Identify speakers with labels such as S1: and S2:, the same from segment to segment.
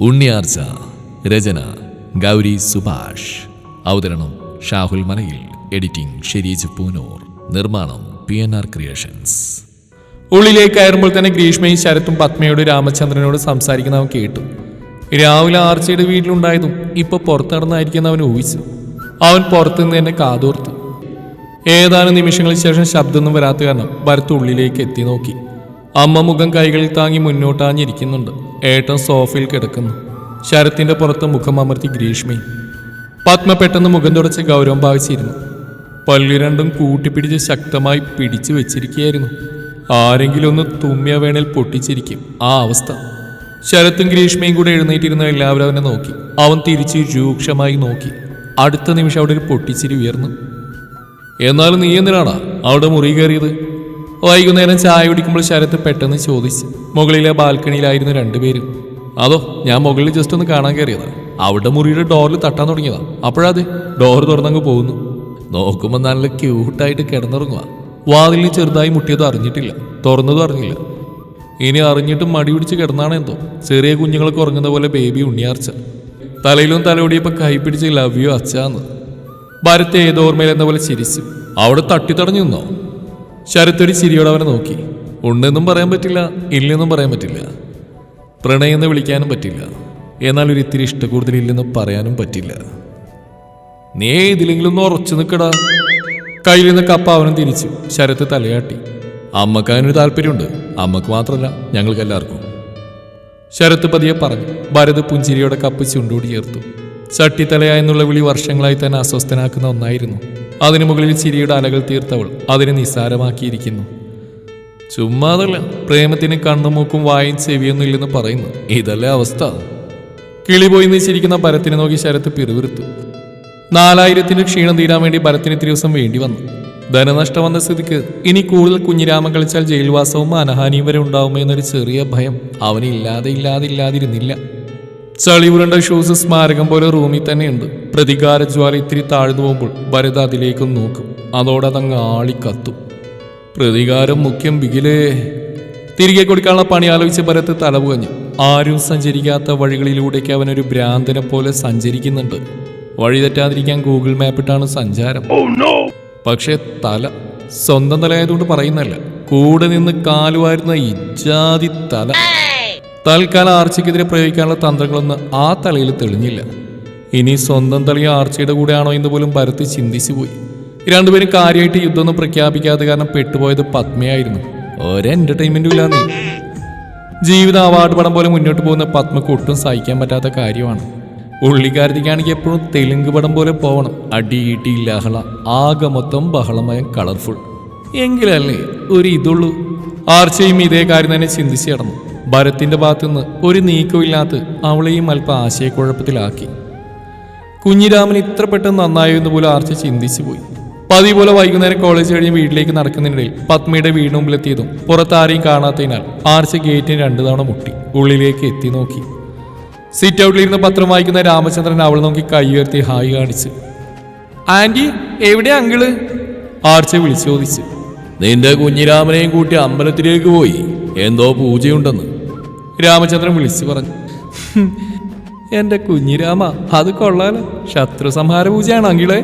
S1: ഉണ്ണിയാർച്ച രചന ഗൗരി സുഭാഷ്. അവതരണം ഷാഹുൽ മനയിൽ എഡിറ്റിംഗ് ഷെരീജ് പൂനൂർ. നിർമ്മാണം P N R creations.
S2: ഉള്ളിലേക്ക് കയറുമ്പോൾ തന്നെ ഗ്രീഷ്മയും ശരത്തും പത്മയോട് രാമചന്ദ്രനോട് സംസാരിക്കുന്ന അവൻ കേട്ടു. രാവിലെ ആർച്ചയുടെ വീട്ടിലുണ്ടായതും ഇപ്പൊ പുറത്തു നടന്നായിരിക്കുന്ന അവൻ ഊഹിച്ചു. അവൻ പുറത്തുനിന്ന് തന്നെ കാതോർത്തു. ഏതാനും നിമിഷങ്ങൾക്ക് ശേഷം ശബ്ദമൊന്നും വരാത്ത കാരണം ഭരത്ത് ഉള്ളിലേക്ക് എത്തി നോക്കി. അമ്മ മുഖം കൈകളിൽ താങ്ങി മുന്നോട്ടാഞ്ഞിരിക്കുന്നുണ്ട്. ഏട്ടൻ സോഫയിൽ കിടക്കുന്നു. ശരത്തിന്റെ പുറത്ത് മുഖം അമർത്തി ഗ്രീഷ്മി. പത്മ പെട്ടെന്ന് മുഖം തുടച്ച് ഗൗരവം ഭാവിച്ചിരുന്നു. പല്ലു രണ്ടും കൂട്ടിപ്പിടിച്ച് ശക്തമായി പിടിച്ചു വെച്ചിരിക്കുകയായിരുന്നു. ആരെങ്കിലും ഒന്ന് തുമ്മിയ വേണേൽ പൊട്ടിച്ചിരിക്കും. ആ അവസ്ഥ. ശരത്തും ഗ്രീഷ്മയും കൂടെ എഴുന്നേറ്റിരുന്ന എല്ലാവരും അവനെ നോക്കി. അവൻ തിരിച്ച് രൂക്ഷമായി നോക്കി. അടുത്ത നിമിഷം അവിടെ ഒരു പൊട്ടിച്ചിരി ഉയർന്നു. എന്നാലും നീ എന്തിനാണ് അവിടെ മുറി കയറിയത്? വൈകുന്നേരം ചായ കുടിക്കുമ്പോൾ ശരത്ത് പെട്ടെന്ന് ചോദിച്ചു മുകളിലെ ബാൽക്കണിയിലായിരുന്നു രണ്ടുപേരും. അതോ ഞാൻ മുകളിൽ ജസ്റ്റ് ഒന്ന് കാണാൻ കയറിയതാ. അവിടെ മുറിയുടെ ഡോറിൽ തട്ടാൻ തുടങ്ങിയതാ. അപ്പോഴത് ഡോർ തുറന്നങ്ങ് പോകുന്നു. നോക്കുമ്പോൾ നല്ല ക്യൂട്ടായിട്ട് കിടന്നുറങ്ങുക വാതിലിൽ ചെറുതായി മുട്ടിയത് അറിഞ്ഞിട്ടില്ല. തുറന്നതും അറിഞ്ഞില്ല. ഇനി അറിഞ്ഞിട്ടും മടി പിടിച്ച് കിടന്നാണ് എന്തോ. ചെറിയ കുഞ്ഞുങ്ങൾക്ക് ഉറങ്ങുന്ന പോലെ ബേബി ഉണ്ണിയാർച്ച. തലയിലും തലയോടിയപ്പോൾ കൈ പിടിച്ച് ലവ് അച്ചാന്ന് ഭരത്തെ ഏതോർമ്മയിൽ എന്ന പോലെ ചിരിച്ചു. അവിടെ തട്ടിത്തടഞ്ഞു നിന്നോ? ശരത്തൊരു ചിരിയോടെ അവനെ നോക്കി. ഉണ്ടെന്നും പറയാൻ പറ്റില്ല ഇല്ലെന്നും പറയാൻ പറ്റില്ല. പ്രണയെന്ന് വിളിക്കാനും പറ്റില്ല. എന്നാൽ ഒരു ഇത്തിരി ഇഷ്ടക്കൂടുതലില്ലെന്ന് പറയാനും പറ്റില്ല. നീ ഇതിലെങ്കിലും ഒന്ന് ഉറച്ചു നിൽക്കടാ. കയ്യിൽ നിന്ന് കപ്പ അവനും തിരിച്ചു. ശരത്ത് തലയാട്ടി. അമ്മയ്ക്ക് അതിനൊരു താല്പര്യമുണ്ട്. അമ്മയ്ക്ക് മാത്രമല്ല ഞങ്ങൾക്ക് എല്ലാവർക്കും. ശരത്ത് പതിയെ പറഞ്ഞു. ഭരത് പുഞ്ചിരിയോടെ കപ്പ് ചുണ്ടുകൂടി ചേർത്തു. ചട്ടിത്തലയായെന്നുള്ള വിളി വർഷങ്ങളായി തന്നെ അസ്വസ്ഥനാക്കുന്ന ഒന്നായിരുന്നു. അതിനു മുകളിൽ ചിരിയുടെ അലകൾ തീർത്തവൾ അതിനെ നിസ്സാരമാക്കിയിരിക്കുന്നു. ചുമ്മാതല്ല പ്രേമത്തിന് കണ്ണുമൂക്കും വായും ചെവിയൊന്നും ഇല്ലെന്ന് പറയുന്നു. ഇതല്ലേ അവസ്ഥ. കിളി പോയി നിശ്ചരിക്കുന്ന ഭരത്തിനെ നോക്കി ശരത്ത് പിറുവിറുത്തു നാലായിരത്തിന്റെ ക്ഷീണം തീരാൻ വേണ്ടി ഭരത്തിന് ഇത്തിരി ദിവസം വേണ്ടി വന്നു. ധനനഷ്ടം വന്ന സ്ഥിതിക്ക് ഇനി കൂടുതൽ കുഞ്ഞിരാമം കളിച്ചാൽ ജയിൽവാസവും അനഹാനിയും വരെ ഉണ്ടാവുമോ എന്നൊരു ചെറിയ ഭയം അവനില്ലാതെ ഇല്ലാതെ ഇല്ലാതെ ഇല്ലാതിരുന്നില്ല ചളിവുരണ്ട ഷൂസ് സ്മാരകം പോലെ റൂമിൽ തന്നെയുണ്ട്. പ്രതികാര ജ്വാല ഇത്തിരി താഴ്ന്നു പോകുമ്പോൾ ഭരത് അതിലേക്കും നോക്കും. അതോടെ അതങ്ങ് ആളിക്കത്തും. പ്രതികാരം മുഖ്യം ബിഗിലേ തിരികെ കൊടുക്കാനുള്ള പണി ആലോചിച്ച് ഭരത്ത് തലപുകഞ്ഞു. ആരും സഞ്ചരിക്കാത്ത വഴികളിലൂടെയൊക്കെ അവനൊരു ഭ്രാന്തനെ പോലെ സഞ്ചരിക്കുന്നുണ്ട്. വഴി തെറ്റാതിരിക്കാൻ ഗൂഗിൾ മാപ്പിട്ടാണ് സഞ്ചാരം. പക്ഷേ തല സ്വന്തം തലയായതുകൊണ്ട് പറയുന്നല്ല കൂടെ നിന്ന് കാലുവായിരുന്ന ഇജാതി തല. തൽക്കാലം ആർച്ചയ്ക്കെതിരെ പ്രയോഗിക്കാനുള്ള തന്ത്രങ്ങളൊന്നും ആ തലയിൽ തെളിഞ്ഞില്ല. ഇനി സ്വന്തം തളി ആർച്ചയുടെ കൂടെയാണോ എന്ന് പോലും ഭരത് ചിന്തിച്ചു പോയി. രണ്ടുപേരും കാര്യമായിട്ട് യുദ്ധമൊന്നും പ്രഖ്യാപിക്കാതെ കാരണം പെട്ടുപോയത് പത്മയായിരുന്നു. ഒരു എന്റർടൈൻമെന്റും ഇല്ലാന്ന് ജീവിത അവാർഡ് പടം പോലെ മുന്നോട്ട് പോകുന്ന പത്മക്ക് ഒട്ടും സഹിക്കാൻ പറ്റാത്ത കാര്യമാണ്. ഉള്ളിക്കാരത്തിക്കാണെങ്കിൽ എപ്പോഴും തെലുങ്ക് പടം പോലെ പോകണം അടി ഇടി ലഹള ആകെ മൊത്തം ബഹളമയം കളർഫുൾ എങ്കിലല്ലേ ഒരു ഇതുള്ളൂ. ആർച്ചയും ഇതേ കാര്യം തന്നെ ചിന്തിച്ചു കിടന്നു ഭരത്തിന്റെ ഭാഗത്തുനിന്ന് ഒരു നീക്കമില്ലാത്ത അവളെയും അല്പം ആശയക്കുഴപ്പത്തിലാക്കി. കുഞ്ഞിരാമൻ ഇത്ര പെട്ടെന്ന് നന്നായിരുന്നു പോലും ആർച്ച ചിന്തിച്ചു പോയി. പതിവ് പോലെ വൈകുന്നേരം കോളേജ് കഴിഞ്ഞ് വീട്ടിലേക്ക് നടക്കുന്നതിനിടയിൽ പത്മിയുടെ വീടിന് മുമ്പിലെത്തിയതും പുറത്താരെയും കാണാത്തതിനാൽ ആർച്ച ഗേറ്റിന് രണ്ടു തവണ മുട്ടി. ഉള്ളിലേക്ക് എത്തി നോക്കി. സിറ്റ് ഔട്ടിലിരുന്ന് പത്രം വായിക്കുന്ന രാമചന്ദ്രൻ അവൾ നോക്കി കൈ ഉയർത്തി ഹായ് കാണിച്ചു. ആന്റി എവിടെ അങ്കിൾ? ആർച്ച വിളിച്ചു ചോദിച്ചു
S1: നിന്റെ കുഞ്ഞിരാമനെയും കൂട്ടി അമ്പലത്തിലേക്ക് പോയി. എന്തോ പൂജയുണ്ടെന്ന്.
S2: രാമചന്ദ്രൻ വിളിച്ചു പറഞ്ഞു. എന്റെ കുഞ്ഞിരാമ അത് കൊള്ളാലോ. ശത്രു സംഹാര പൂജയാണ് അങ്കിളെ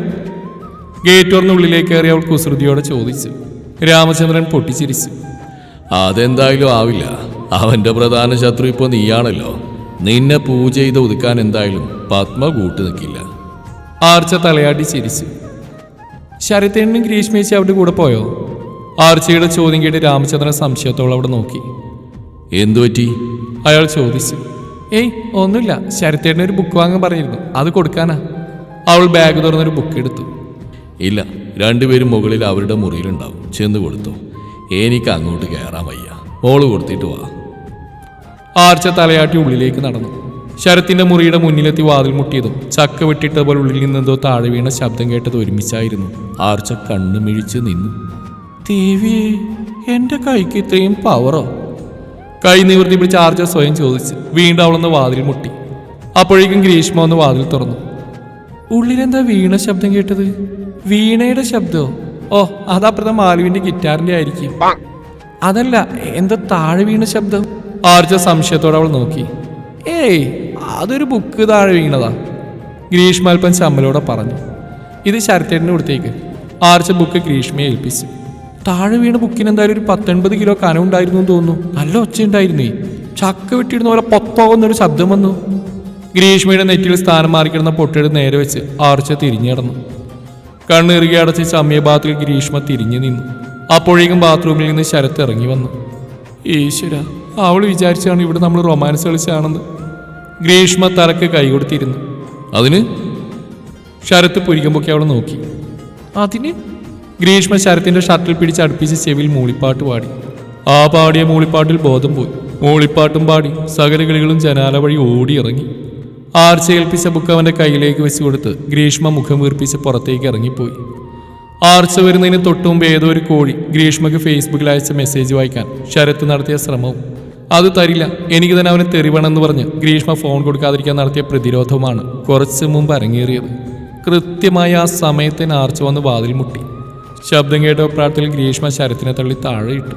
S2: ഗേറ്റ് തുറന്ന് ഉള്ളിലേക്ക് കയറി അവൾ കുസൃതിയോടെ ചോദിച്ചു. രാമചന്ദ്രൻ പൊട്ടിച്ചിരിച്ചു.
S1: അതെന്തായാലും ആവില്ല. അവന്റെ പ്രധാന ശത്രു ഇപ്പൊ നീയാണല്ലോ. നിന്നെ പൂജ ചെയ്ത് ഒതുക്കാൻ എന്തായാലും പത്മ കൂട്ടു നിൽക്കില്ല
S2: ആർച്ച തലയാട്ടി ചിരിച്ചു. ശരത്തേണ്ണും ഗ്രീഷ്മേച്ചി അവിടെ കൂടെ പോയോ? ആർച്ചയുടെ ചോദ്യം കേട്ട് രാമചന്ദ്രൻ സംശയത്തോളം അവിടെ നോക്കി.
S1: എന്തുപറ്റി
S2: അയാൾ ചോദിച്ചു ഏയ് ഒന്നുമില്ല. ശരത്തേട്ടന് ഒരു ബുക്ക് വാങ്ങാൻ പറഞ്ഞിരുന്നു. അത് കൊടുക്കാനാ. അവൾ ബാഗ് തുറന്നൊരു ബുക്ക് എടുത്തു.
S1: ഇല്ല രണ്ടുപേരും മുകളിൽ അവരുടെ മുറിയിലുണ്ടാവും. ചെന്ന് കൊടുത്തു. എനിക്ക് അങ്ങോട്ട് കയറാൻ വയ്യ. മോൾ കൊടുത്തിട്ട് വാ.
S2: ആർച്ച തലയാട്ടി ഉള്ളിലേക്ക് നടന്നു. ശരത്തിന്റെ മുറിയുടെ മുന്നിലെത്തി വാതിൽ മുട്ടിയതും ചക്ക വെട്ടിട്ട പോലെ ഉള്ളിൽ നിന്നെന്തോ താഴെ വീണ ശബ്ദം കേട്ടത് ഒരുമിച്ചായിരുന്നു.
S1: ആർച്ച കണ്ണു മിഴിച്ച് നിന്നു.
S2: ദേവിയെ എന്റെ കൈക്ക് ഇത്രയും പവറോ കൈ നിവർത്തി പിടിച്ച് ആർജ സ്വയം ചോദിച്ച് വീണ്ടും അവളൊന്ന് വാതിൽ മുട്ടി. അപ്പോഴേക്കും ഗ്രീഷ്മ ഒന്ന് വാതിൽ തുറന്നു. ഉള്ളിലെന്താ വീണ ശബ്ദം കേട്ടത്? വീണയുടെ ശബ്ദമോ ഓ അതപ്പുറത്തെ മാലുവിന്റെ ഗിറ്റാറിന്റെ ആയിരിക്കും. അതല്ല എന്താ താഴെ വീണ ശബ്ദം? ആർജ സംശയത്തോടെ അവൾ നോക്കി. ഏയ് അതൊരു ബുക്ക് താഴെ വീണതാ. ഗ്രീഷ്മ അല്പം ചമ്മലോടെ പറഞ്ഞു. ഇത് ശരത്തേട്ടന് കൊടുത്തേക്ക് ആർച്ച ബുക്ക് ഗ്രീഷ്മയെ ഏൽപ്പിച്ചു. താഴെ വീണ ബുക്കിന് എന്തായാലും ഒരു പത്തൊൻപത് കിലോ കനം ഉണ്ടായിരുന്നു എന്ന് തോന്നുന്നു. നല്ല ഒച്ച ഉണ്ടായിരുന്നേ. ചക്ക വെട്ടിയിടുന്ന പോലെ പൊത്താവുന്നൊരു ശബ്ദം വന്നു. ഗ്രീഷ്മയുടെ നെറ്റിൽ സ്ഥാനം മാറിക്കിടന്ന പൊട്ടിയുടെ നേരെ വെച്ച് ആർച്ച തിരിഞ്ഞു കിടന്നു കണ്ണിറുകി അടച്ച് ചമ്മിയ ബാത്തിൽ ഗ്രീഷ്മ തിരിഞ്ഞു നിന്നു. അപ്പോഴേക്കും ബാത്റൂമിൽ നിന്ന് ശരത്ത് ഇറങ്ങി വന്നു. ഈശ്വര അവൾ വിചാരിച്ചാണ് ഇവിടെ നമ്മൾ റൊമാൻസ് കളിച്ചാണെന്ന്. ഗ്രീഷ്മ തലക്ക് കൈ കൊടുത്തിരുന്നു.
S1: അതിന്?
S2: ശരത്ത് പുരിക്കുമ്പോഴൊക്കെ അവൾ നോക്കി. അതിന്? ഗ്രീഷ്മ ശരത്തിന്റെ ഷർട്ടിൽ പിടിച്ച് അടുപ്പിച്ച് ചെവിയിൽ മൂളിപ്പാട്ട് പാടി. ആ പാടിയ മൂളിപ്പാട്ടിൽ ബോധം പോയി. മൂളിപ്പാട്ടും പാടി സകല കിളികളും ജനാല വഴി ഓടിയിറങ്ങി. ആർച്ച ഏൽപ്പിച്ച ബുക്ക് അവന്റെ കയ്യിലേക്ക് വെച്ച് കൊടുത്ത് ഗ്രീഷ്മ മുഖം വീർപ്പിച്ച് പുറത്തേക്ക് ഇറങ്ങിപ്പോയി. ആർച്ച വരുന്നതിന് തൊട്ടുമുമ്പ് ഏതോ ഒരു കോഴി ഗ്രീഷ്മക്ക് ഫേസ്ബുക്കിൽ അയച്ച മെസ്സേജ് വായിക്കാൻ ശരത്ത് നടത്തിയ ശ്രമവും. അത് തരില്ല. എനിക്ക് തന്നെ അവന് തെറിവണമെന്ന് പറഞ്ഞ് ഗ്രീഷ്മ ഫോൺ കൊടുക്കാതിരിക്കാൻ നടത്തിയ പ്രതിരോധമാണ് കുറച്ച് മുമ്പ് അരങ്ങേറിയത്. കൃത്യമായി ആ സമയത്തിന് ആർച്ച വന്ന് വാതിൽ മുട്ടി. ശബ്ദം കേട്ട പ്രാർത്ഥത്തിൽ ഗ്രീഷ്മ ശരത്തിനെ തള്ളി താഴെയിട്ടു.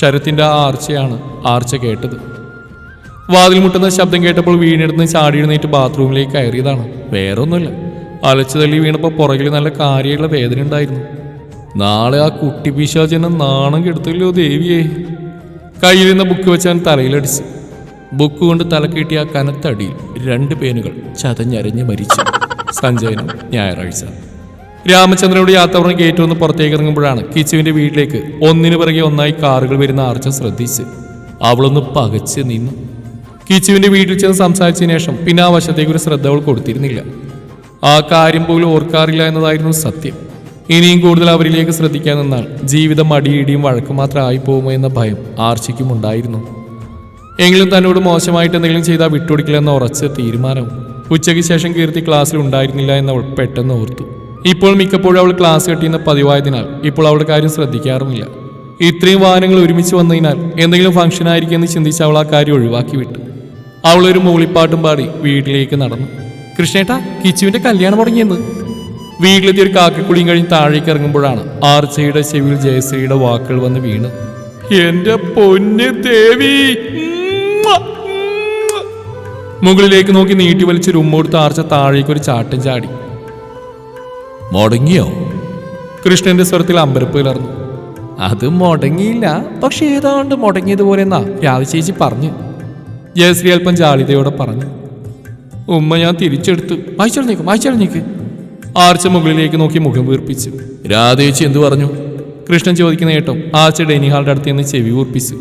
S2: ശരത്തിന്റെ ആ ആർച്ചയാണ് ആർച്ച കേട്ടത്. വാതിൽ മുട്ടുന്ന ശബ്ദം കേട്ടപ്പോൾ വീണിടുന്ന് ചാടി എഴുന്നേറ്റ് ബാത്റൂമിലേക്ക് കയറിയതാണ്. വേറൊന്നുമില്ല. അലച്ചു തള്ളി വീണപ്പോൾ പുറകിൽ നല്ല കാര്യമുള്ള വേദന ഉണ്ടായിരുന്നു. നാളെ ആ കുട്ടി പിശാചനെ നാണം കെടുത്തല്ലോ ദേവിയെ? കയ്യിൽ നിന്ന് ബുക്ക് വെച്ചാൻ തലയിലടിച്ച്. ബുക്ക് കൊണ്ട് തലക്കിട്ടിയ കനത്തടിയിൽ രണ്ട് പേനുകൾ ചതഞ്ഞരഞ്ഞ് മരിച്ചു. സഞ്ജയനും ഞായറാഴ്ച. രാമചന്ദ്രനോട് യാത്ര പറഞ്ഞ് ഗേറ്റ് വന്ന് പുറത്തേക്ക് ഇറങ്ങുമ്പോഴാണ് കിച്ചുവിന്റെ വീട്ടിലേക്ക് ഒന്നിനു പിറകെ ഒന്നായി കാറുകൾ വരുന്ന ആർച്ച ശ്രദ്ധിച്ച്. അവളൊന്ന് പകച്ച് നിന്നു. കിച്ചുവിന്റെ വീട്ടിൽ ചെന്ന് സംസാരിച്ചതിന് ശേഷം പിന്നെ ആ വശത്തേക്ക് ഒരു ശ്രദ്ധ അവൾ കൊടുത്തിരുന്നില്ല. ആ കാര്യം പോലും ഓർക്കാറില്ല എന്നതായിരുന്നു സത്യം. ഇനിയും കൂടുതൽ അവരിലേക്ക് ശ്രദ്ധിക്കാൻ നിന്നാൽ ജീവിതം അടിയിടിയും വഴക്ക് മാത്രം ആയിപ്പോകുമോ എന്ന ഭയം ആർച്ചയ്ക്കും ഉണ്ടായിരുന്നു. എങ്കിലും തന്നോട് മോശമായിട്ട് എന്തെങ്കിലും ചെയ്താൽ വിട്ടുകൊടുക്കില്ലെന്ന ഉറച്ച തീരുമാനവും ഉച്ചയ്ക്ക് ശേഷം കീർത്തി ക്ലാസ്സിൽ ഉണ്ടായിരുന്നില്ല എന്നവൾ പെട്ടെന്ന് ഓർത്തു. ഇപ്പോൾ മിക്കപ്പോഴും അവൾ ക്ലാസ് കെട്ടിയുന്ന പതിവായതിനാൽ ഇപ്പോൾ അവളുടെ കാര്യം ശ്രദ്ധിക്കാറുമില്ല. ഇത്രയും വാഹനങ്ങൾ ഒരുമിച്ച് വന്നതിനാൽ എന്തെങ്കിലും ഫംഗ്ഷൻ ആയിരിക്കും എന്ന് ചിന്തിച്ച് അവൾ ആ കാര്യം ഒഴിവാക്കി വിട്ടു. അവൾ ഒരു മൂളിപ്പാട്ടും പാടി വീട്ടിലേക്ക് നടന്നു. കൃഷ്ണേട്ട കിച്ചുവിന്റെ കല്യാണം തുടങ്ങിയെന്ന്. വീട്ടിലെത്തി ഒരു കാക്കക്കുളിയും കഴിഞ്ഞ് താഴേക്ക് ഇറങ്ങുമ്പോഴാണ് ആർച്ചയുടെ ചെവിയിൽ ജയശ്രീയുടെ വാക്കുകൾ വന്ന് വീണ് എന്റെ പൊന്ന് ദേവി ഉമ്മ, ഉമ്മ. മുകളിലേക്ക് നോക്കി നീട്ടി വലിച്ചൊരു ഉമ്മോടുത്ത് ആർച്ച താഴേക്ക് ഒരു ചാട്ടം ചാടി.
S1: മുടങ്ങിയോ?
S2: കൃഷ്ണന്റെ സ്വരത്തിൽ അമ്പരപ്പ് കലർന്നു. അത് മുടങ്ങിയില്ല. പക്ഷെ ഏതാണ്ട് മുടങ്ങിയതുപോലെ എന്നാ പറഞ്ഞു. ജയശ്രീ അല്പം ജാളിതയോടെ പറഞ്ഞു. ഉമ്മ ഞാൻ തിരിച്ചെടുത്തു. വായിച്ചറിഞ്ഞേക്കും വായിച്ചറിഞ്ഞേക്ക് ആർച്ച മുകളിലേക്ക് നോക്കി മുഖം വീർപ്പിച്ചു.
S1: രാധേച്ചി എന്തു പറഞ്ഞു?
S2: കൃഷ്ണൻ ചോദിക്കുന്ന കേട്ടോ ആർച്ച ഡൈനിങ് ഹാളിന്റെ അടുത്ത് നിന്ന് ചെവി ഊർപ്പിച്ചു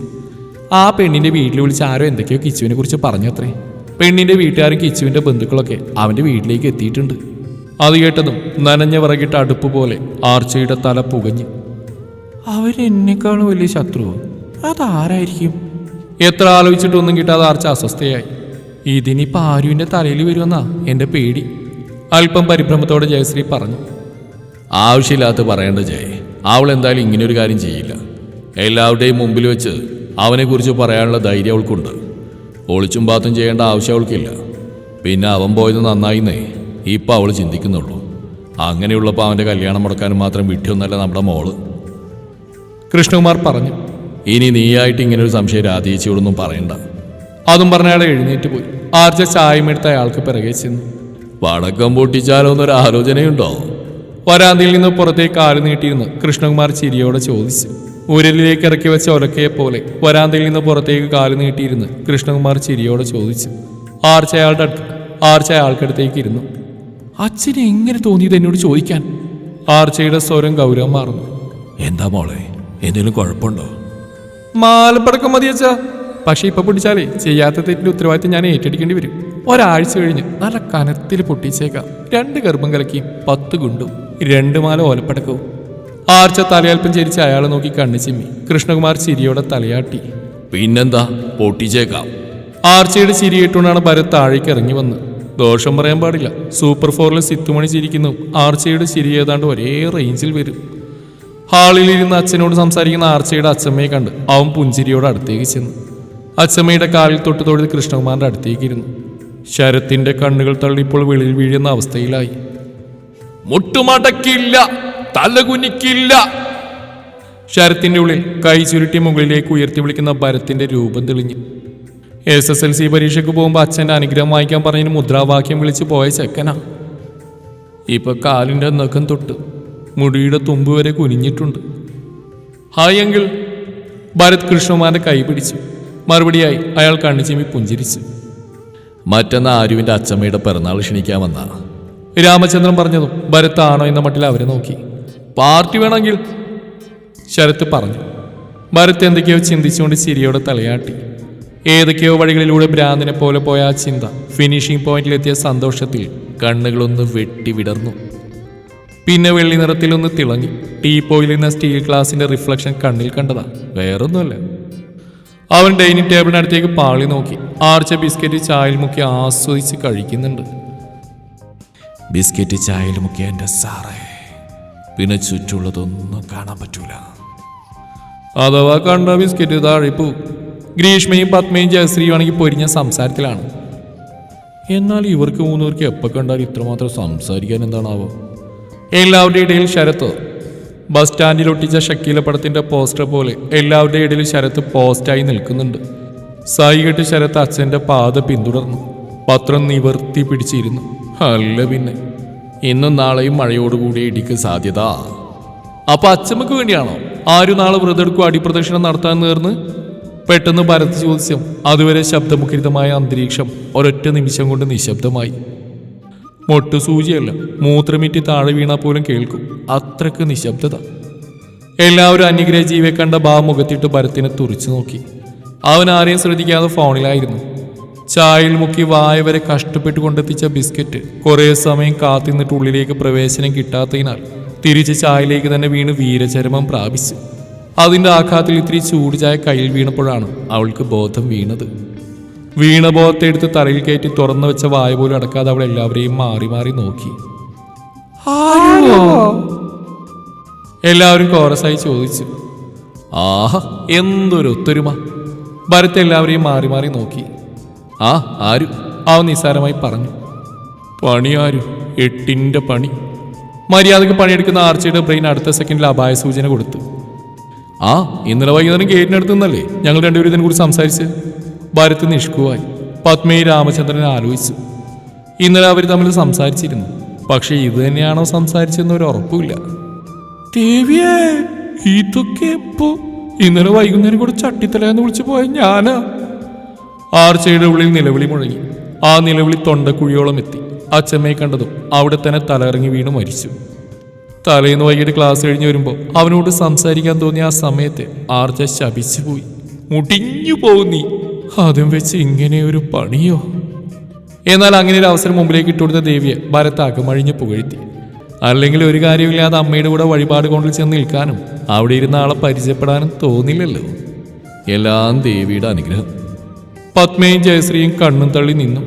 S2: ആ പെണ്ണിന്റെ വീട്ടിൽ വിളിച്ച് ആരോ എന്തൊക്കെയോ കിച്ചുവിനെ കുറിച്ച് പറഞ്ഞത്രേ. പെണ്ണിന്റെ വീട്ടുകാരും കിച്ചുവിന്റെ ബന്ധുക്കളൊക്കെ അവന്റെ വീട്ടിലേക്ക് എത്തിയിട്ടുണ്ട്. അത് കേട്ടതും നനഞ്ഞ വിറകിട്ട അടുപ്പ് പോലെ ആർച്ചയുടെ തല പുകഞ്ഞു. അവരെന്നെക്കാളും വലിയ ശത്രുവോ? അതാരായിരിക്കും? എത്ര ആലോചിച്ചിട്ടൊന്നും കിട്ടാതെ ആർച്ച അസ്വസ്ഥയായി. ഇതിനിപ്പോ ആരുവിന്റെ തലയിൽ വരുമെന്നാ എന്റെ പേടി. അല്പം പരിഭ്രമത്തോടെ ജയശ്രീ പറഞ്ഞു.
S1: ആവശ്യമില്ലാത്ത പറയേണ്ട ജയ. അവൾ എന്തായാലും ഇങ്ങനൊരു കാര്യം ചെയ്യില്ല. എല്ലാവരുടെയും മുമ്പിൽ വെച്ച് അവനെക്കുറിച്ച് പറയാനുള്ള ധൈര്യം അവൾക്കുണ്ട്. ഒളിച്ചും പാത്തും ചെയ്യേണ്ട ആവശ്യം അവൾക്കില്ല. പിന്നെ അവൻ പോയത് നന്നായിന്നേ. ഇപ്പം അവൾ ചിന്തിക്കുന്നുള്ളൂ. അങ്ങനെയുള്ളപ്പോൾ അവന്റെ കല്യാണം മുടക്കാനും മാത്രം വിട്ടിയൊന്നല്ല നമ്മുടെ മോൾ.
S2: കൃഷ്ണകുമാർ പറഞ്ഞു.
S1: ഇനി നീയായിട്ട് ഇങ്ങനെ ഒരു സംശയം രാധീച്ചയോടൊന്നും പറയണ്ട.
S2: അതും പറഞ്ഞ അയാൾ എഴുന്നേറ്റ് പോയി. ആർച്ച ചായമെടുത്ത അയാൾക്ക് പിറകെ ചെന്നു.
S1: വടക്കം പൊട്ടിച്ചാലോ എന്നൊരു ആലോചനയുണ്ടോ?
S2: വരാന്തിയിൽ നിന്ന് പുറത്തേക്ക് കാൽ നീട്ടിയിരുന്ന് കൃഷ്ണകുമാർ ചിരിയോടെ ചോദിച്ചു. ഉരലിലേക്ക് ഇറക്കി വെച്ച ഒലക്കയെ പോലെ വരാന്തയിൽ നിന്ന് പുറത്തേക്ക് കാൽ നീട്ടിയിരുന്ന് കൃഷ്ണകുമാർ ചിരിയോടെ ചോദിച്ചു. ആർച്ച അയാളുടെ അടുത്ത് ആർച്ച അയാൾക്കടുത്തേക്ക് ഇരുന്നു. അച്ഛന് എങ്ങനെ തോന്നിയത് എന്നോട് ചോദിക്കാൻ? ആർച്ചയുടെ സ്വരം ഗൗരവം മാറുന്നു.
S1: എന്താ മോളെ? എന്തെങ്കിലും കുഴപ്പമുണ്ടോ?
S2: മാലപ്പടക്കം മതി അച്ഛാ. പക്ഷെ ഇപ്പൊ പൊട്ടിച്ചാലേ ചെയ്യാത്ത തെറ്റിന്റെ ഉത്തരവാദിത്തം ഞാൻ ഏറ്റെടുക്കേണ്ടി വരും. ഒരാഴ്ച കഴിഞ്ഞ് നല്ല കനത്തിൽ പൊട്ടിച്ചേക്കാം. രണ്ട് ഗർഭം കലക്കിയും പത്ത് ഗുണ്ടും രണ്ട് മാല ഓലപ്പടക്കവും. ആർച്ച തലയൽപ്പം ചിരിച്ച് അയാളെ നോക്കി കണ്ണു ചിമ്മി. കൃഷ്ണകുമാർ ചിരിയോടെ തലയാട്ടി.
S1: പിന്നെന്താ? പൊട്ടിച്ചേക്കാം.
S2: ആർച്ചയുടെ ചിരിയിട്ടുകൊണ്ടാണ് ഭരത് താഴേക്ക് ഇറങ്ങി വന്ന് ദോഷം പറയാൻ പാടില്ല. സൂപ്പർ ഫോറിൽ സിത്തുമണി ചിരിക്കുന്നു. ആർച്ചയുടെ ചിരി ഏതാണ്ട് ഒരേ റേഞ്ചിൽ വരും. ഹാളിലിരുന്ന് അച്ഛനോട് സംസാരിക്കുന്ന ആർച്ചയുടെ അച്ഛമ്മയെ കണ്ട് അവൻ പുഞ്ചിരിയോട് അടുത്തേക്ക് ചെന്നു. അച്ഛമ്മയുടെ കാലിൽ തൊട്ട് തൊഴുത് കൃഷ്ണകുമാറിന്റെ അടുത്തേക്ക് ഇരുന്നു. ശരത്തിന്റെ കണ്ണുകൾ തള്ളിപ്പോൾ വെളിയിൽ വീഴുന്ന അവസ്ഥയിലായി. മുട്ടുമടക്കില്ല. തലകുനിക്കില്ല. ശരത്തിന്റെ ഉള്ളിൽ കൈ ചുരുട്ടി മുകളിലേക്ക് ഉയർത്തി വിളിക്കുന്ന ഭരത്തിന്റെ രൂപം തെളിഞ്ഞു. എസ് എസ് എൽ സി പരീക്ഷയ്ക്ക് പോകുമ്പോൾ അച്ഛന്റെ അനുഗ്രഹം വാങ്ങിക്കാൻ പറഞ്ഞതിന് മുദ്രാവാക്യം വിളിച്ച് പോയ ചെക്കനാ. ഇപ്പൊ കാലിന്റെ നഖം തൊട്ട് മുടിയുടെ തുമ്പ് വരെ കുനിഞ്ഞിട്ടുണ്ട്. ഹായ് എങ്കിൽ ഭരത് കൃഷ്ണമാരെ കൈ പിടിച്ചു മറുപടിയായി അയാൾ കണ്ണുചിമ്മി പുഞ്ചിരിച്ചു.
S1: മറ്റന്നാ ആരുവിന്റെ അച്ഛമ്മയുടെ പിറന്നാൾ ക്ഷണിക്കാൻ വന്ന?
S2: രാമചന്ദ്രൻ പറഞ്ഞതും ഭരത് ആണോ എന്ന മട്ടിൽ അവരെ നോക്കി. പാർട്ടി വേണമെങ്കിൽ ശരത്ത് പറഞ്ഞു. ഭരത് എന്തൊക്കെയോ ചിന്തിച്ചുകൊണ്ട് ചിരിയോടെ തലയാട്ടി. ഏതൊക്കെയോ വഴികളിലൂടെ ഭ്രാന്തിനെ പോലെ പോയ ആ ചിന്ത ഫിനിഷിംഗ് പോയിന്റിലെത്തിയ സന്തോഷത്തിൽ കണ്ണുകളൊന്ന് വെട്ടി വിടർന്നു. പിന്നെ വെള്ളി നിറത്തിലൊന്ന് തിളങ്ങി. ടീപ്പോയിൽ നിന്ന സ്റ്റീൽ ഗ്ലാസിന്റെ റിഫ്ലക്ഷൻ കണ്ണിൽ കണ്ടതാ. വേറൊന്നുമല്ല. അവൻ ഡൈനിങ് ടേബിളിനടുത്തേക്ക് പാളി നോക്കി. ആർച്ച ബിസ്ക്കറ്റ് ചായയിൽ മുക്കി ആസ്വദിച്ച് കഴിക്കുന്നുണ്ട്.
S1: ബിസ്ക്കറ്റ് ചായയിൽ മുക്കിയ എന്റെ സാറേ പിന്നെ ചുറ്റുള്ളതൊന്നും കാണാൻ പറ്റൂല.
S2: അഥവാ കണ്ട ബിസ്ക്കറ്റ് താഴിപ്പു ഗ്രീഷ്മയും പത്മയും ജയശ്രീയുമാണെങ്കിൽ പൊരിഞ്ഞ സംസാരത്തിലാണ്.
S1: എന്നാൽ ഇവർക്ക് മൂന്നുപേർക്ക് എപ്പോൾ കണ്ടാൽ ഇത്രമാത്രം സംസാരിക്കാൻ എന്താണാവോ?
S2: എല്ലാവരുടെ ഇടയിൽ ശരത്ത്. ബസ് സ്റ്റാൻഡിൽ ഒട്ടിച്ച ഷക്കീല പടത്തിന്റെ പോസ്റ്റർ പോലെ എല്ലാവരുടെ ഇടയിൽ ശരത്ത് പോസ്റ്റായി നിൽക്കുന്നുണ്ട്. സായി സായികെട്ട് ശരത്ത് അച്ഛന്റെ പാത പിന്തുടർന്നു. പത്രം നിവർത്തി പിടിച്ചിരുന്നു. അല്ല പിന്നെ.
S1: ഇന്നും നാളെയും മഴയോടുകൂടി ഇടിക്ക് സാധ്യത.
S2: അപ്പൊ അച്ഛമ്മക്ക് വേണ്ടിയാണോ? ആരും നാളെ വ്രതെടുക്കും അടിപ്രദക്ഷിണം നടത്താൻ നേർന്ന് പെട്ടെന്ന് ഭരത് ചോദിച്ചു അതുവരെ ശബ്ദമുഖരിതമായ അന്തരീക്ഷം ഒരൊറ്റ നിമിഷം കൊണ്ട് നിശബ്ദമായി. മൊട്ടു സൂചിയല്ല മൂത്രമിറ്റി താഴെ വീണാൽ പോലും കേൾക്കും. അത്രയ്ക്ക് നിശബ്ദത. എല്ലാവരും അന്യഗ്രഹ ജീവിയെ കണ്ട ബാ മുഖത്തിട്ട് ഭരത്തിനെ തുറിച്ചു നോക്കി. അവൻ ആരെയും ശ്രദ്ധിക്കാതെ ഫോണിലായിരുന്നു. ചായയിൽ മുക്കി വായ വരെ കഷ്ടപ്പെട്ട് കൊണ്ടെത്തിച്ച ബിസ്ക്കറ്റ് കുറേ സമയം കാത്തിന്നിട്ട് ഉള്ളിലേക്ക് പ്രവേശനം കിട്ടാത്തതിനാൽ തിരിച്ച് ചായയിലേക്ക് തന്നെ വീണ് വീരചരമം പ്രാപിച്ചു. അതിന്റെ ആഘാതത്തിൽ ഇത്തിരി ചൂടുചായ കയ്യിൽ വീണപ്പോഴാണ് അവൾക്ക് ബോധം വീണത്. വീണ ബോധത്തെടുത്ത് തറയിൽ കയറ്റി തുറന്നു വെച്ച വായ പോലും അടക്കാതെ അവൾ എല്ലാവരെയും മാറി മാറി നോക്കി. എല്ലാവരും കോറസായി ചോദിച്ചു. ആഹ എന്തൊരു ഒത്തൊരുമ. ഭരത് എല്ലാവരെയും മാറി മാറി നോക്കി.
S1: ആ ആരു?
S2: അവൻ നിസ്സാരമായി പറഞ്ഞു. പണി ആരു? എട്ടിന്റെ പണി. മര്യാദയ്ക്ക് പണിയെടുക്കുന്ന ആർച്ചയുടെ ബ്രെയിൻ അടുത്ത സെക്കൻഡിൽ അപായ സൂചന കൊടുത്തു. ആ ഇന്നലെ വൈകുന്നേരം ഗേറ്റിനടുത്ത് നിന്നല്ലേ ഞങ്ങൾ രണ്ടുപേരും ഇതിനെക്കുറിച്ച് സംസാരിച്ച് ഭരത് നിഷ്കുവായി പത്മയെ രാമചന്ദ്രനെ ആലോചിച്ചു. ഇന്നലെ അവർ തമ്മിൽ സംസാരിച്ചിരുന്നു. പക്ഷേ ഇത് തന്നെയാണോ സംസാരിച്ചെന്ന് ഒരു ഉറപ്പില്ല ദേവിയേ ഇതൊക്കെ എപ്പോ ഇന്നലെ വൈകുന്നേരം കൂടെ ചട്ടിത്തലയെന്ന് വിളിച്ചു പോയ ഞാനാ. ആർച്ചയുടെ ഉള്ളിൽ നിലവിളി മുഴങ്ങി. ആ നിലവിളി തൊണ്ടക്കുഴിയോളം എത്തി. അച്ഛമ്മയെ കണ്ടതും അവിടെ തന്നെ തലയിറങ്ങി വീണ് മരിച്ചു. തലേന്ന് വൈകിട്ട് ക്ലാസ് കഴിഞ്ഞ് വരുമ്പോൾ അവനോട് സംസാരിക്കാൻ തോന്നിയ ആ സമയത്ത് ആർജ ശപിച്ചു പോയി. മുടിഞ്ഞു പോകുന്നീ അതും വെച്ച് ഇങ്ങനെ ഒരു പണിയോ? എന്നാൽ അങ്ങനെ ഒരു അവസരം മുമ്പിലേക്ക് ഇട്ടുകൊടുത്ത ദേവിയെ ഭരത്താക്ക് മഴിഞ്ഞു പുകഴ്ത്തി. അല്ലെങ്കിൽ ഒരു കാര്യമില്ലാതെ അമ്മയുടെ കൂടെ വഴിപാട് കൊണ്ടിൽ ചെന്ന് നിൽക്കാനും അവിടെ ഇരുന്ന ആളെ പരിചയപ്പെടാനും തോന്നില്ലല്ലോ.
S1: എല്ലാം ദേവിയുടെ അനുഗ്രഹം.
S2: പത്മയും ജയശ്രീയും കണ്ണും തള്ളി നിന്നു.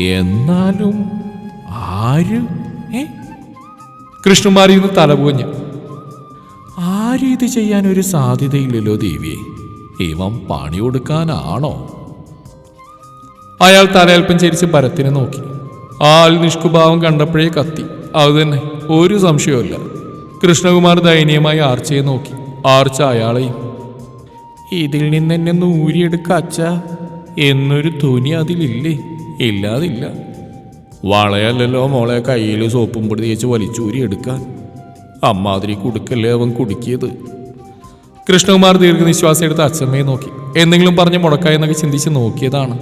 S1: എന്നാലും ആര്
S2: കൃഷ്ണകുമാരി ഇന്ന് തലപുകഞ്ഞു.
S1: ആരും ഇത് ചെയ്യാൻ ഒരു സാധ്യതയില്ലല്ലോ ദേവി? ഇവൻ പണി കൊടുക്കാനാണോ?
S2: അയാൾ തലയൽപ്പം ചരിച്ച് ഭരത്തിനെ നോക്കി. ആൾ നിഷ്കുഭാവം കണ്ടപ്പോഴേ കത്തി. അത് തന്നെ ഒരു സംശയവുമില്ല. കൃഷ്ണകുമാർ ദയനീയമായി ആർച്ചയെ നോക്കി. ആർച്ച അയാളെയും ഇതിൽ നിന്ന് എന്നെ നൂരിയെടുക്ക അച്ഛ. എന്നൊരു ധ്വനി അതിലില്ലേ? ഇല്ലാതില്ല.
S1: വളയല്ലല്ലോ മോളെ കയ്യിൽ സോപ്പും പൊടി തേച്ച് വലിച്ചൂരി എടുക്കാൻ. അമ്മാതിരി കുടുക്കല്ലേ അവൻ കുടുക്കിയത്.
S2: കൃഷ്ണകുമാർ ദീർഘനിശ്വാസം എടുത്ത് അച്ഛമ്മയെ നോക്കി. എന്തെങ്കിലും പറഞ്ഞ് മുടക്കായെന്നൊക്കെ ചിന്തിച്ച് നോക്കിയതാണ്.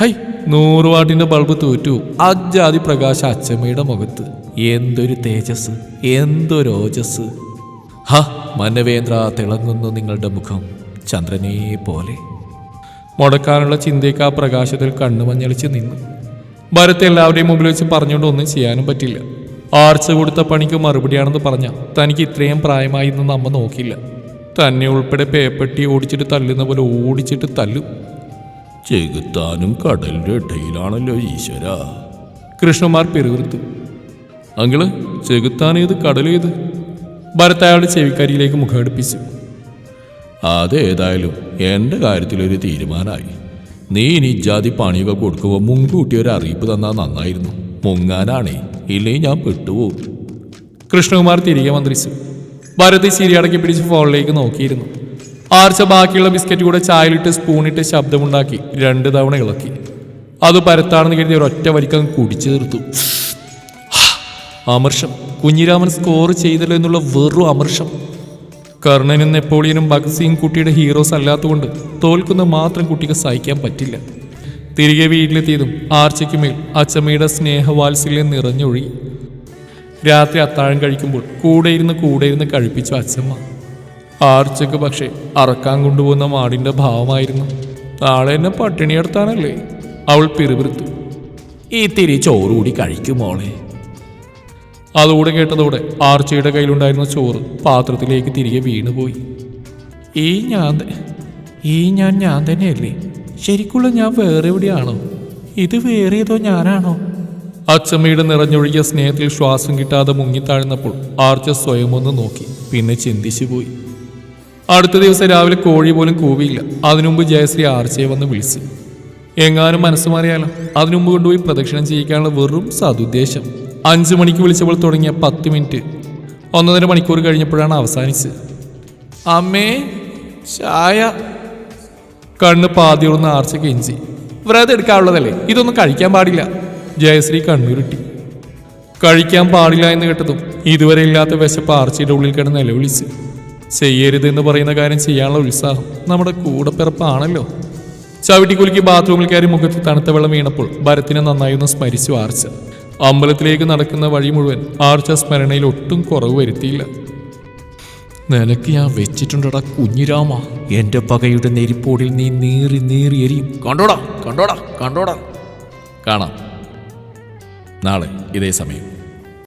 S2: ഹൈ നൂറ് വാട്ടിന്റെ ബൾബ് തോറ്റു. അജാതി പ്രകാശ അച്ഛമ്മയുടെ മുഖത്ത്. എന്തൊരു തേജസ് എന്തൊരു ഓജസ്.
S1: ഹ മനവേന്ദ്ര തിളങ്ങുന്നു നിങ്ങളുടെ മുഖം ചന്ദ്രനെ പോലെ
S2: മുടക്കാനുള്ള ചിന്തയ്ക്ക് ആ പ്രകാശത്തിൽ കണ്ണുമഞ്ഞളിച്ച് നിന്നു. ഭരത് എല്ലാവരുടെയും മുമ്പിൽ വെച്ച് പറഞ്ഞുകൊണ്ട് ഒന്നും ചെയ്യാനും പറ്റില്ല. ആർച്ച് കൊടുത്ത പണിക്ക് മറുപടിയാണെന്ന് പറഞ്ഞ തനിക്ക് ഇത്രയും പ്രായമായി എന്ന് അമ്മ നോക്കില്ല തന്നെ ഉൾപ്പെടെ പേപ്പട്ടി ഓടിച്ചിട്ട് തല്ലുന്ന പോലെ ഓടിച്ചിട്ട് തല്ലും.
S1: ചെകുത്താനും കടലിന്റെ ഇടയിലാണല്ലോ ഈശ്വര.
S2: കൃഷ്ണന്മാർ പെരുവിർത്തു അങ്കിൾ ചെകുത്താനേത് കടലേത് ഭരത് അയാളുടെ മുഖം മുഖമെടുപ്പിച്ചു
S1: അതേതായാലും എന്റെ കാര്യത്തിലൊരു തീരുമാനമായി. നീ ഇനി ജാതി പണിയൊക്കെ കൊടുക്കുമ്പോൾ മുൻകൂട്ടി ഒരു അറിയിപ്പ് തന്നാൽ നന്നായിരുന്നു. മുങ്ങാനാണേ. ഇല്ലെങ്കിൽ ഞാൻ പെട്ടുപോകും
S2: കൃഷ്ണകുമാർ തിരികെ മന്ത്രിച്ചു ഭരത് ചിരി അടക്കി പിടിച്ച് ഫോണിലേക്ക് നോക്കിയിരുന്നു. ആർച്ച ബാക്കിയുള്ള ബിസ്ക്കറ്റ് കൂടെ ചായയിലിട്ട് സ്പൂണിട്ട് ശബ്ദമുണ്ടാക്കി രണ്ട് തവണ ഇളക്കി. അത് പരത്താണെന്ന് കരുതി ഒരൊറ്റ വലിക്കം കുടിച്ചു തീർത്തു. അമർഷം. കുഞ്ഞിരാമൻ സ്കോർ ചെയ്തല്ലോ എന്നുള്ള വെറും അമർഷം. കർണനും നെപ്പോളിയനും ഭഗത് സിംഗ് കുട്ടിയുടെ ഹീറോസ് അല്ലാത്തതുകൊണ്ട് തോൽക്കുന്ന മാത്രം കുട്ടിക്ക് സഹിക്കാൻ പറ്റില്ല. തിരികെ വീട്ടിലെത്തിയതും ആർച്ചയ്ക്ക് മേൽ അച്ചമ്മയുടെ സ്നേഹവാത്സല്യം നിറഞ്ഞൊഴുകി. രാത്രി അത്താഴം കഴിക്കുമ്പോൾ കൂടെ ഇരുന്ന് കൂടെ ഇരുന്ന് കഴിപ്പിച്ചു അച്ചമ്മ. ആർച്ചയ്ക്ക് പക്ഷേ അറക്കാൻ കൊണ്ടുപോകുന്ന മാടിന്റെ ഭാവമായിരുന്നു. നാളെ എന്നെ പട്ടിണിയെടുത്താണല്ലേ അവൾ പിറുപിറുത്തു. ഈ തിരി കൂടി കഴിക്കുമോളെ അതുകൂടെ കേട്ടതോടെ ആർച്ചയുടെ കയ്യിലുണ്ടായിരുന്ന ചോറ് പാത്രത്തിലേക്ക് തിരികെ വീണുപോയി. ഈ ഞാൻ ഈ ഞാൻ ഞാൻ തന്നെയല്ലേ? ശരിക്കുള്ള ഞാൻ വേറെ എവിടെയാണോ ഇത് വേറെ ഏതോ ഞാനാണോ? അച്ചമ്മയുടെ നിറഞ്ഞൊഴുകിയ സ്നേഹത്തിൽ ശ്വാസം കിട്ടാതെ മുങ്ങിത്താഴ്ന്നപ്പോൾ ആർച്ച സ്വയം ഒന്ന് നോക്കി പിന്നെ ചിന്തിച്ചു പോയി. അടുത്ത ദിവസം രാവിലെ കോഴി പോലും കൂവിയില്ല. അതിനുമുമ്പ് ജയശ്രീ ആർച്ചയെ വന്ന് വിളിച്ചു. എങ്ങാനും മനസ്സുമാറിയാലോ? അതിനുമുമ്പ് കൊണ്ടുപോയി പ്രദക്ഷിണം ചെയ്യിക്കാനുള്ള വെറും സതുദ്ദേശം അഞ്ചു മണിക്ക് വിളിച്ചപ്പോൾ തുടങ്ങിയ പത്ത് മിനിറ്റ്. ഒന്നര മണിക്കൂർ കഴിഞ്ഞപ്പോഴാണ് അവസാനിച്ചത്. അമ്മേ ചായ. കണ്ണ് പാതിയുറന്ന് ആർച്ച കെഞ്ചി. വ്രതം എടുക്കാനുള്ളതല്ലേ? ഇതൊന്നും കഴിക്കാൻ പാടില്ല. ജയശ്രീ കണ്ണുരുട്ടി. കഴിക്കാൻ പാടില്ല എന്ന് കേട്ടതും ഇതുവരെ ഇല്ലാത്ത വിശപ്പ് ആർച്ചയുടെ ഉള്ളിൽ കിടന്ന് നിലവിളിച്ച്. ചെയ്യരുത് എന്ന് പറയുന്ന കാര്യം ചെയ്യാനുള്ള ഉത്സാഹം നമ്മുടെ കൂടപ്പിറപ്പാണല്ലോ. ചവിട്ടിക്കുലുക്കി ബാത്റൂമിൽ കയറി മുഖത്ത് തണുത്ത വെള്ളം വീണപ്പോൾ ഭരത്തിനെ നന്നായി ഒന്ന് സ്മരിച്ചു ആർച്ച. അമ്പലത്തിലേക്ക് നടക്കുന്ന വഴി മുഴുവൻ ആർച്ച സ്മരണയിൽ ഒട്ടും കുറവ് വരുത്തിയില്ല. നിനക്ക് ഞാൻ വെച്ചിട്ടുണ്ടടാ കുഞ്ഞിരാമ. എന്റെ പകയുടെ നെരിപ്പോടിൽ നീ നീറി നീറി എരിയും.
S1: കണ്ടോടാ കണ്ടോടാ കണ്ടോടാ. കാണാം. നാളെ ഇതേ സമയം.